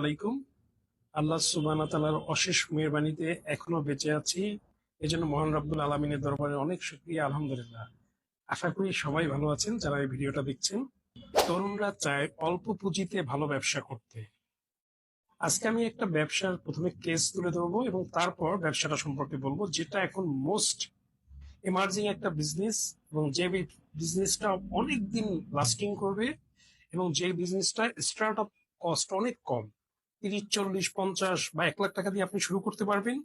আলাইকুম। আল্লাহ অশেষ এখনও বেঁচে আছি। দরবারে অনেক আলহামদুলিল্লাহ। আশা করি সবাই ভালো আছেন, যারা এই ভিডিওটা দেখছেন। তরুণরা অল্প পুঁজিতে ভালো ব্যবসা করতে। আজকে আমি একটা ব্যবসার প্রথমে কেস তুলে ধরবো এবং তারপর ব্যবসাটা সম্পর্কে বলব, যেটা এখন মোস্ট এমার্জিং একটা বিজনেস এবং যে বিজনেসটা অনেক দিন লাস্টিং করবে। এবং যে বিজনেসটা স্টার্ট আপ কস্ট অনেক কম। তিরিশ, চল্লিশ, পঞ্চাশ বা এক লাখ টাকা দিয়ে আপনি শুরু করতে পারবেন।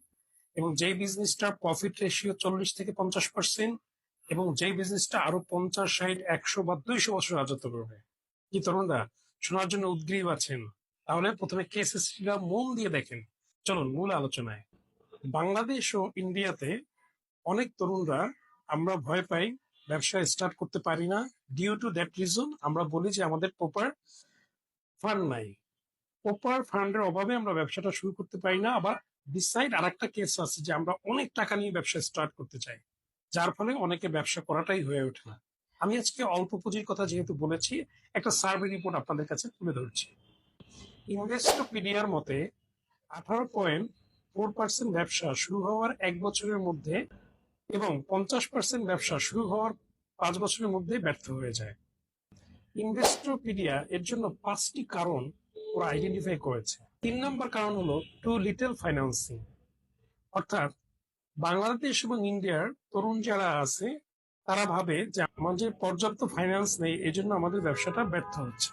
এবং যে বিজনেসটা প্রফিট রেশিও চল্লিশ থেকে পঞ্চাশ পার্সেন্ট এবং যে বিজনেসটা আরও পঞ্চাশ, ষাট, একশো বা দুইশো বছর রাজত্ব করবে। কি তরুণরা, শোনার জন্য উদ্গ্রীব আছেন। তাহলে প্রথমে কেস হিস্ট্রিটা মন দিয়ে দেখেন। চলুন, মূল আলোচনায়। বাংলাদেশ ও ইন্ডিয়াতে অনেক তরুণরা আমরা ভয় পাই, ব্যবসা স্টার্ট করতে পারি না। ডিউ টু দ্যাট রিজন আমরা বলি যে আমাদের প্রপার ফান্ড নাই। প্রপার ফান্ডের অভাবে আমরা ব্যবসাটা শুরু করতে পারি না। আবার ডিসাইড আর একটা কেস আছে যে আমরা অনেক টাকা নিয়ে ব্যবসা স্টার্ট করতে চাই, যার ফলে অনেকে ব্যবসা করাটাই হয়ে ওঠে না। আমি আজকে অল্প পুঁজির কথা যেহেতু বলেছি, একটা সার্ভে রিপোর্ট আপনাদের কাছে তুলে ধরছি। ইনভেস্টোপিডিয়ার মতে আঠারো পয়েন্ট ফোর পার্সেন্ট ব্যবসা শুরু হওয়ার এক বছরের মধ্যে এবং পঞ্চাশ পার্সেন্ট ব্যবসা শুরু হওয়ার পাঁচ বছরের মধ্যে ব্যর্থ হয়ে যায়। ইনভেস্টোপিডিয়া এর জন্য পাঁচটি কারণ ওরা আইডেন্টিফাই করেছে। তিন নম্বর কারণ হলো টু লিটল ফাইন্যান্সিং অর্থাৎ বাংলাদেশ এবং ইন্ডিয়ার তরুণ যারা আছে, তারা ভাবে যে আমাদের পর্যাপ্ত ফাইন্যান্স নেই, এজন্য আমাদের ব্যবসাটা ব্যর্থ হচ্ছে।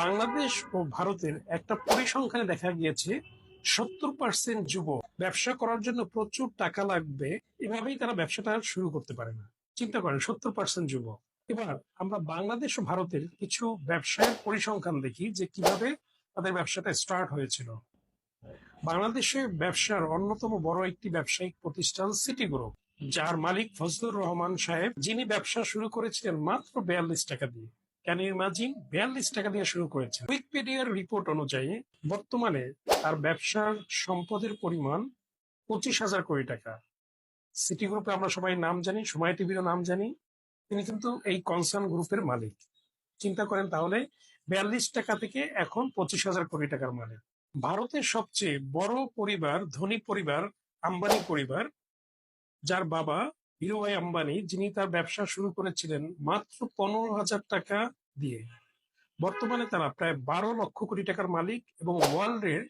বাংলাদেশ ও ভারতের একটা পরিসংখ্যানে দেখা গিয়েছে, সত্তর পার্সেন্ট যুবক ব্যবসা করার জন্য প্রচুর টাকা লাগবে, এভাবেই তারা ব্যবসাটা শুরু করতে পারে না। চিন্তা করেন, সত্তর পার্সেন্ট যুবক। এবার আমরা বাংলাদেশ ও ভারতের কিছু ব্যবসায়ের পরিসংখ্যান দেখি যে কীভাবে তাদের ব্যবসাটা স্টার্ট হয়েছিল। বাংলাদেশে ব্যবসার অন্যতম বড় একটি ব্যবসায়িক প্রতিষ্ঠান সিটি গ্রুপ যার মালিক ফজলুর রহমান সাহেব, যিনি ব্যবসা শুরু করেছিলেন মাত্র বিয়াল্লিশ টাকা দিয়ে। ক্যান ইমাজিন বিয়াল্লিশ টাকা দিয়ে শুরু করেছে। উইকিপিডিয়ার রিপোর্ট অনুযায়ী, বর্তমানে তার ব্যবসার সম্পদের পরিমাণ পঁচিশ হাজার কোটি টাকা। সিটি গ্রুপে আমরা সবাই নাম জানি, সময় টিভিরও নাম জানি। তিনি কিন্তু এই কনসার্ন গ্রুপের মালিক। চিন্তা করেন তাহলে বিয়াল্লিশ টাকা থেকে এখন পঁচিশ হাজার কোটি টাকার মালিক। ভারতের সবচেয়ে বড় পরিবার, ধনী পরিবার, আম্বানি পরিবার, যার বাবা হিরোভাই আম্বানি, যিনি তার ব্যবসা শুরু করেছিলেন মাত্র পনেরো হাজার টাকা দিয়ে। বর্তমানে তারা প্রায় বারো লক্ষ কোটি টাকার মালিক এবং ওয়ার্ল্ডের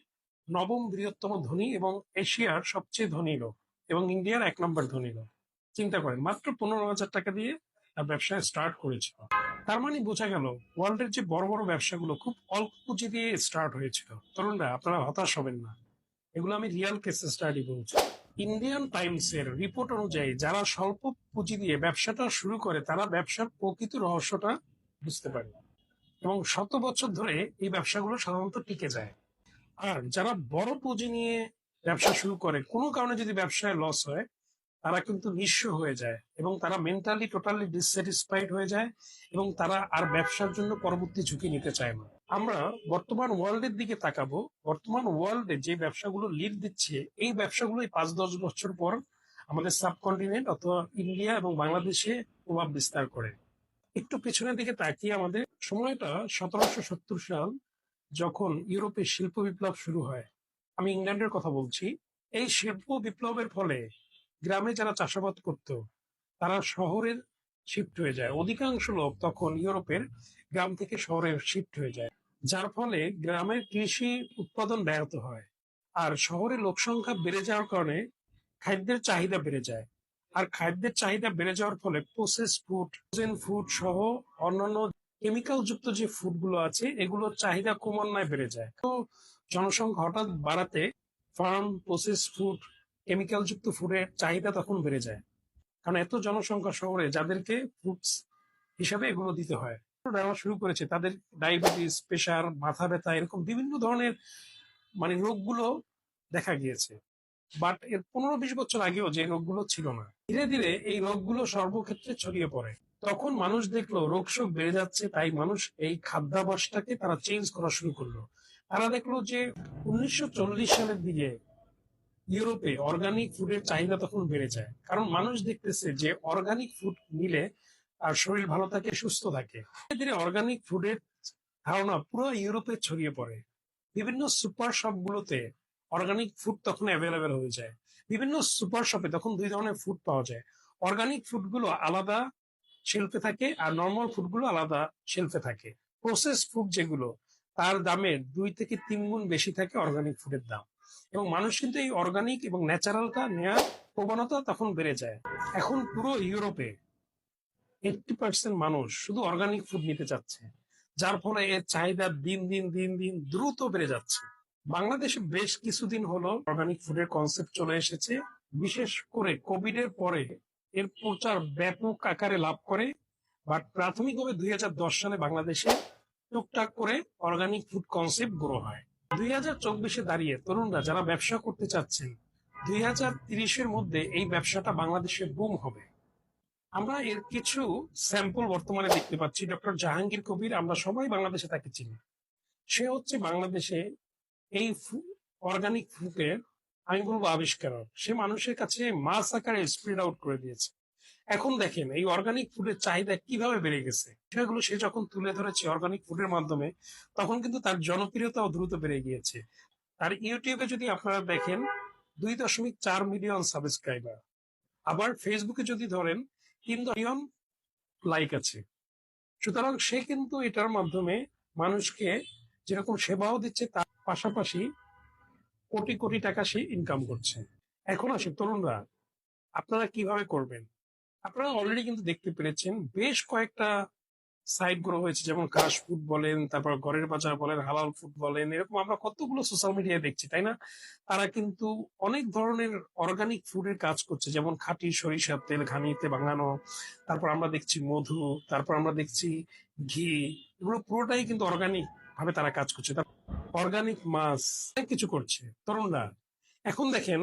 নবম বৃহত্তম ধনী এবং এশিয়ার সবচেয়ে ধনী লোক। এবং ইন্ডিয়ার এক নম্বর ধনী লোক। চিন্তা করেন, মাত্র পনেরো হাজার টাকা দিয়ে তার ব্যবসা স্টার্ট করেছিল। তার মানে বোঝা গেল ওয়ার্ল্ডের যে বড় বড় ব্যবসাগুলো খুব অল্প পুঁজি দিয়ে স্টার্ট হয়েছিল। তরুণরা আপনারা হতাশ হবেন না। এগুলো আমি রিয়াল কেস স্টাডি বলছি। ইন্ডিয়ান টাইমস এর রিপোর্ট অনুযায়ী যারা স্বল্প পুঁজি দিয়ে ব্যবসাটা শুরু করে, তারা ব্যবসার প্রকৃত রহস্যটা বুঝতে পারে। এবং শত বছর ধরে এই ব্যবসাগুলো সাধারণত টিকে যায়। আর যারা বড় পুঁজি নিয়ে ব্যবসা শুরু করে, কোনো কারণে যদি ব্যবসায় লস হয়, তারা কিন্তু নিঃস্ব হয়ে যায় এবং তারা মেন্টালি টোটালি ডিসস্যাটিসফাইড হয়ে যায় এবং তারা আর ব্যবসার জন্য পরবর্তী ঝুঁকি নিতে চায় না। আমরা বর্তমান ওয়ার্ল্ডের দিকে তাকাবো, বর্তমান ওয়ার্ল্ডে যে ব্যবসাগুলো লিড দিচ্ছে, এই ব্যবসাগুলো পাঁচ দশ বছর পর আমাদের সাবকন্টিনেন্ট অথবা ইন্ডিয়া এবং বাংলাদেশে প্রভাব বিস্তার করে। একটু পেছনের দিকে তাকিয়ে আমাদের সময়টা সতেরোশো সত্তর সাল যখন ইউরোপে শিল্প বিপ্লব শুরু হয়। আমি ইংল্যান্ডের কথা বলছি, এই শিল্প বিপ্লবের ফলে গ্রামে যারা চাষাবাদ করত, তারা শহরের শিফট হয়ে যায়। অধিকাংশ লোক তখন ইউরোপের গ্রাম থেকে শহরে শিফট হয়ে যায়। যার ফলে গ্রামের কৃষি উৎপাদন ব্যাহত হয় আর শহরে লোক সংখ্যা বেড়ে যাওয়ার কারণে খাদ্যের চাহিদা বেড়ে যায়। আর খাদ্যের চাহিদা বেড়ে যাওয়ার ফলে প্রসেস ফুড ফুড সহ অন্যান্য কেমিক্যাল যুক্ত যে ফুডগুলো আছে, এগুলোর চাহিদা ক্রমান্বয়ে বেড়ে যায়। তো জনসংখ্যা হঠাৎ বাড়াতে ফার্ম প্রসেস ফুড কেমিক্যাল যুক্ত ফুডের চাহিদা তখন বেড়ে যায়। কারণ এত জনসংখ্যা শহরে যাদেরকে ফুডস হিসাবে এগুলো দিতে হয় দেওয়া শুরু করেছে, তাদের ডায়াবেটিস প্রেশার মাথা ব্যথা, এরকম বিভিন্ন ধরনের মানে রোগগুলো দেখা গিয়েছে। বাট এর পনেরো বিশ বছর আগেও যে রোগগুলো ছিল না, ধীরে ধীরে এই রোগগুলো সর্বক্ষেত্রে ছড়িয়ে পড়ে। তখন মানুষ দেখল, রোগ শোক বেড়ে যাচ্ছে, তাই মানুষ এই খাদ্যাভ্যাসটাকে তারা চেঞ্জ করা শুরু করল। তারা দেখল যে উনিশশো চল্লিশ সালের দিকে ইউরোপে অর্গানিক ফুডের চাহিদা তখন বেড়ে যায়। কারণ মানুষ দেখতেছে যে অর্গানিক ফুড নিলে আর শরীর ভালো থাকে, সুস্থ থাকে। ধীরে ধীরে অর্গানিক ফুডের ধারণা পুরো ইউরোপে ছড়িয়ে পড়ে। বিভিন্ন সুপার শপগুলোতে অর্গানিক ফুড তখন অ্যাভেলেবেল হয়ে যায়। বিভিন্ন সুপার শপে তখন দুই ধরনের ফুড পাওয়া যায়। অর্গানিক ফুডগুলো আলাদা শেলফে থাকে আর নর্মাল ফুডগুলো আলাদা শেলফে থাকে। প্রসেস ফুড যেগুলো, তার দামের দুই থেকে তিন গুণ বেশি থাকে অর্গানিক ফুডের দাম। এবং মানুষ কিন্তু এই অর্গানিক এবং ন্যাচারালটা নেওয়ার প্রবণতা তখন বেড়ে যায়। এখন পুরো ইউরোপে এইটটি পার্সেন্ট মানুষ শুধু অর্গানিক ফুড নিতে চাচ্ছে। যার ফলে এর চাহিদা দিন দিন দিন দিন দ্রুত বেড়ে যাচ্ছে। বাংলাদেশে বেশ কিছুদিন হলো অর্গানিক ফুডের কনসেপ্ট চলে এসেছে। বিশেষ করে কোভিড এর পরে এর প্রচার ব্যাপক আকারে লাভ করে বাট প্রাথমিকভাবে দুই সালে বাংলাদেশে টুকটাক করে অর্গানিক ফুড কনসেপ্ট গ্রো হয়। দুই হাজার চব্বিশে দাঁড়িয়ে তরুণরা যারা ব্যবসা করতে চাচ্ছেন, দুই হাজার তিরিশের মধ্যে এই ব্যবসাটা বাংলাদেশে বুম হবে। আমরা এর কিছু স্যাম্পল বর্তমানে দেখতে পাচ্ছি। ডক্টর জাহাঙ্গীর কবির, আমরা সবাই বাংলাদেশে তাকে চিনি। সে হচ্ছে বাংলাদেশে এই অর্গানিক ফুডের আমি বলব আবিষ্কারক। সে মানুষের কাছে মাস আকারে স্প্রেড আউট করে দিয়েছে। এখন দেখেন, এই অর্গানিক ফুডের চাহিদা কীভাবে বেড়ে গেছে? বিষয়গুলো সে যখন তুলে ধরেছে অর্গানিক ফুডের মাধ্যমে, তখন কিন্তু তার জনপ্রিয়তাও দ্রুত বেড়ে গিয়েছে। তার ইউটিউবে যদি আপনারা দেখেন, দুই দশমিক চার মিলিয়ন সাবস্ক্রাইবার আবার ফেসবুকে যদি ধরেন, তিন মিলিয়ন লাইক আছে। সুতরাং সে কিন্তু এটার মাধ্যমে মানুষকে যেরকম সেবাও দিচ্ছে, তার পাশাপাশি কোটি কোটি টাকা সে ইনকাম করছে। এখন আসে তরুণরা, আপনারা কীভাবে করবেন? আপনারা অলরেডি কিন্তু দেখতে পেরেছেন, বেশ কয়েকটা সাইটগুলো হয়েছে, যেমন কাশ ফুড বলেন, তারপর ঘরের বাজার বলেন হালাল ফুড বলেন, এরকম আমরা কতগুলো সোশ্যাল মিডিয়ায় দেখছি, তাই না? তারা কিন্তু অনেক ধরনের অর্গানিক ফুডের কাজ করছে, যেমন খাঁটি সরিষার তেল ঘানিতে বানানো তারপর আমরা দেখছি মধু, তারপর আমরা দেখছি ঘি, এগুলো পুরোটাই কিন্তু অর্গানিক ভাবে তারা কাজ করছে। অর্গানিক মাছ অনেক কিছু করছে। তরুণরা এখন দেখেন,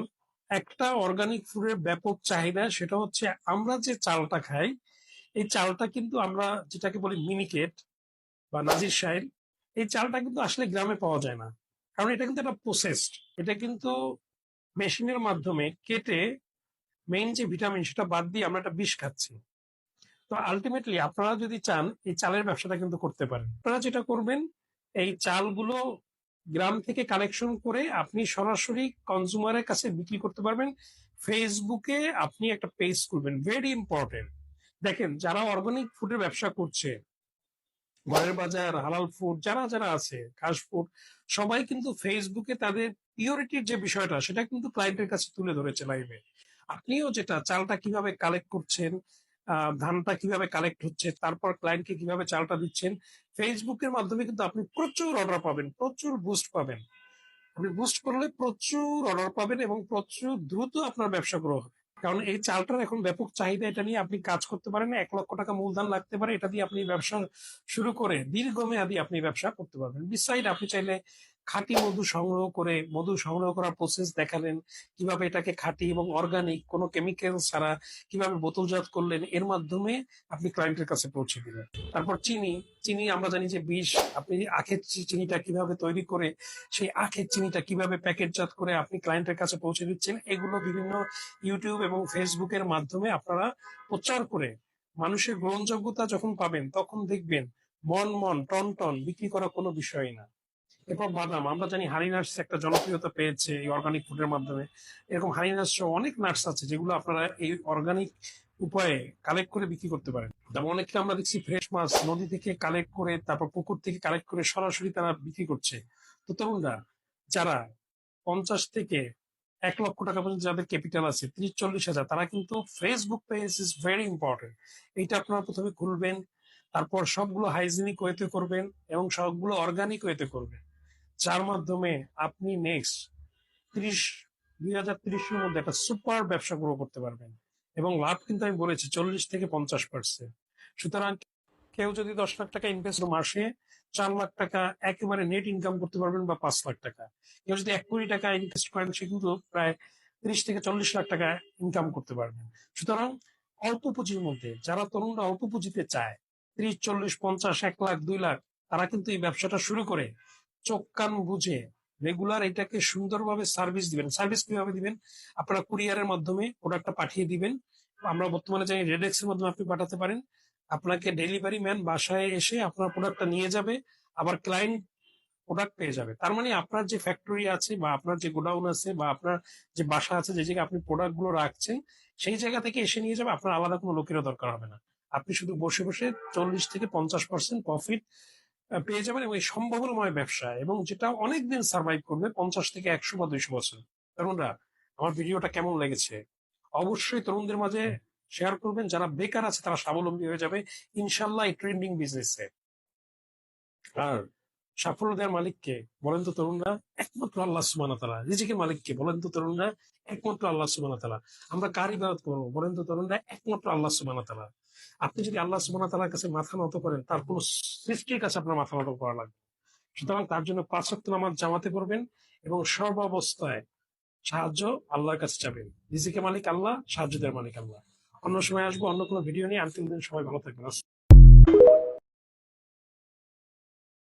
একটা অর্গানিক ফুডের ব্যাপক চাহিদা সেটা হচ্ছে আমরা যে চালটা খাই, এই চালটা কিন্তু আমরা যেটাকে বলি মিনিকেট বা নাজির সাইল এই চালটা কিন্তু আসলে গ্রামে পাওয়া যায় না। কারণ এটা কিন্তু একটা প্রসেসড এটা কিন্তু মেশিনের মাধ্যমে কেটে মেইন যে ভিটামিন সেটা বাদ দিয়ে আমরা একটা বিষ খাচ্ছি। তো আলটিমেটলি আপনারা যদি চান, এই চালের ব্যবসাটা কিন্তু করতে পারেন। আপনারা যেটা করবেন এই চালগুলো গ্রাম থেকে কালেকশন করে আপনি সরাসরি কনজুমারের কাছে বিক্রি করতে পারবেন। ফেসবুকে আপনি একটা পেজ করবেন ভেরি ইম্পর্টেন্ট দেখেন, যারা অর্গানিক ফুডের ব্যবসা করছে, ঘরের বাজার, হালাল ফুড যারা যারা আছে ঘাস ফুড সবাই কিন্তু ফেসবুকে তাদের পিওরিটির যে বিষয়টা, সেটা কিন্তু ক্লায়েন্টের কাছে তুলে ধরেছে লাইভে আপনিও যেটা, চালটা কীভাবে কালেক্ট করছেন ধানটা কীভাবে কালেক্ট হচ্ছে, তারপর ক্লায়েন্টকে কীভাবে চালটা দিচ্ছেন ফেসবুকের মাধ্যমে কিন্তু আপনি প্রচুর অর্ডার পাবেন, প্রচুর বুস্ট পাবেন। আপনি বুস্ট করলে প্রচুর অর্ডার পাবেন এবং প্রচুর দ্রুত আপনার ব্যবসা গ্রো হবে। কারণ এই চালটার এখন ব্যাপক চাহিদা, এটা নিয়ে আপনি কাজ করতে পারেন, এক লক্ষ টাকা মূলধন লাগতে পারে, এটা দিয়ে আপনি ব্যবসা শুরু করে দীর্ঘমেয়াদী আপনি ব্যবসা করতে পারবেন। বিসাইড আপনি চাইলে খাঁটি মধু সংগ্রহ করে, মধু সংগ্রহ করার প্রসেস দেখালেন, কীভাবে এটাকে খাঁটি এবং অর্গানিক কোনো কেমিক্যাল ছাড়া কীভাবে বোতলজাত করলেন, এর মাধ্যমে আপনি ক্লায়েন্টের কাছে পৌঁছে দিলেন। তারপর চিনি চিনি আমরা জানি যে বিষ, আপনি আখের চিনিটা কীভাবে তৈরি করে, সেই আখের চিনিটা কীভাবে প্যাকেটজাত করে আপনি ক্লায়েন্টের কাছে পৌঁছে দিচ্ছেন, এগুলো বিভিন্ন ইউটিউব এবং ফেসবুকের মাধ্যমে আপনারা প্রচার করে মানুষের গ্রহণযোগ্যতা যখন পাবেন, তখন দেখবেন মন মন টন টন বিক্রি করা কোনো বিষয় না। এরপর বাদাম, আমরা জানি হানি একটা জনপ্রিয়তা পেয়েছে এই অর্গানিক ফুডের মাধ্যমে। এরকম হানি অনেক নাটস আছে যেগুলো আপনারা এই অর্গানিক উপায়ে কালেক্ট করে বিক্রি করতে পারেন। যেমন অনেককে আমরা দেখছি ফ্রেশ মাছ নদী থেকে কালেক্ট করে, তারপর পুকুর থেকে কালেক্ট করে সরাসরি তারা বিক্রি করছে। তো তরুণরা, যারা পঞ্চাশ থেকে এক লক্ষ টাকা পর্যন্ত যাদের ক্যাপিটাল আছে, ত্রিশ, চল্লিশ হাজার, তারা কিন্তু Facebook page is very important এইটা আপনারা প্রথমে খুলবেন, তারপর সবগুলো হাইজিনিক ওয়েতে করবেন এবং সবগুলো অর্গানিক ওয়েতে করবেন। যার মাধ্যমে আপনি নেক্সট ত্রিশ, দুই হাজার ত্রিশের মধ্যে একটা সুপার ব্যবসা গ্রো করতে পারবেন। এবং লাভ কিন্তু আমি বলেছি চল্লিশ থেকে পঞ্চাশ পার্সেন্ট সুতরাং কেউ যদি দশ লাখ টাকা ইনভেস্ট মাসে, চার লাখ টাকা একেবারে নেট ইনকাম করতে পারবেন বা পাঁচ লাখ টাকা। কেউ যদি এক কোটি টাকা ইনভেস্ট করেন, সে কিন্তু প্রায় ত্রিশ থেকে চল্লিশ লাখ টাকা ইনকাম করতে পারবেন। সুতরাং অল্প পুঁজির মধ্যে, যারা তরুণরা অল্প পুঁজিতে চায়, ত্রিশ, চল্লিশ, পঞ্চাশ, এক লাখ, দুই লাখ, তারা কিন্তু এই ব্যবসাটা শুরু করে চোখ কান বুঝে রেগুলার এটাকে সুন্দরভাবে সার্ভিস দিবেন। সার্ভিস কীভাবে দিবেন? আপনারা কুরিয়ারের মাধ্যমে প্রোডাক্টটা পাঠিয়ে দিবেন। আমরা বর্তমানে জানি রেডেক্স এর মাধ্যমে আপনি পাঠাতে পারেন। আপনাকে ডেলিভারি ম্যান বাসায় এসে আপনার প্রোডাক্টটা নিয়ে যাবে, আবার ক্লায়েন্ট প্রোডাক্ট পেয়ে যাবে। তার মানে আপনার যে ফ্যাক্টরি আছে বা আপনার যে গোডাউন আছে বা আপনার যে বাসা আছে, যে জায়গায় আপনি প্রোডাক্টগুলো রাখছেন, সেই জায়গা থেকে এসে নিয়ে যাবে, আপনার আলাদা কোনো লোকেরও দরকার হবে না। আপনি শুধু বসে বসে চল্লিশ থেকে পঞ্চাশ পার্সেন্ট প্রফিট পেয়ে যাবেন এবং এই সম্ভাবনাময় ব্যবসা এবং যেটা অনেকদিন সার্ভাইভ করবে পঞ্চাশ থেকে একশো বা দুইশো বছর। তরুণরা আমার ভিডিওটা কেমন লেগেছে? অবশ্যই তরুণদের মাঝে শেয়ার করবেন যারা বেকার আছে তারা স্বাবলম্বী হয়ে যাবে ইনশাল্লাহ এই ট্রেন্ডিং বিজনেসে আর সাফল্য দেওয়ার মালিককে বলেন তো তরুণরা, একমাত্র আল্লাহ সুবানা তালা নিজেকে মালিককে বলেন তো তরুণরা, একমাত্র আল্লাহ সুবানা তালা আমরা কার ইবাদত করব? বলেন তো তরুণরা, একমাত্র আল্লাহ সুবানা তালা আপনি যদি আল্লাহ সুবানা তালার কাছে মাথা নত করেন, তার কোন সৃষ্টির কাছে আপনার মাথা নত করা লাগবে সুতরাং তার জন্য পাঁচ ওয়াক্ত নামাজ জামাতে পড়বেন এবং সর্বাবস্থায় সাহায্য আল্লাহর কাছে যাবেন নিজেকে মালিক আল্লাহ, সাহায্য দেওয়ার মালিক আল্লাহ। অন্য সময় আসব, অন্য কোনো ভিডিও নিয়ে। আনতিল দিন সবাই ভালো থাকবেন।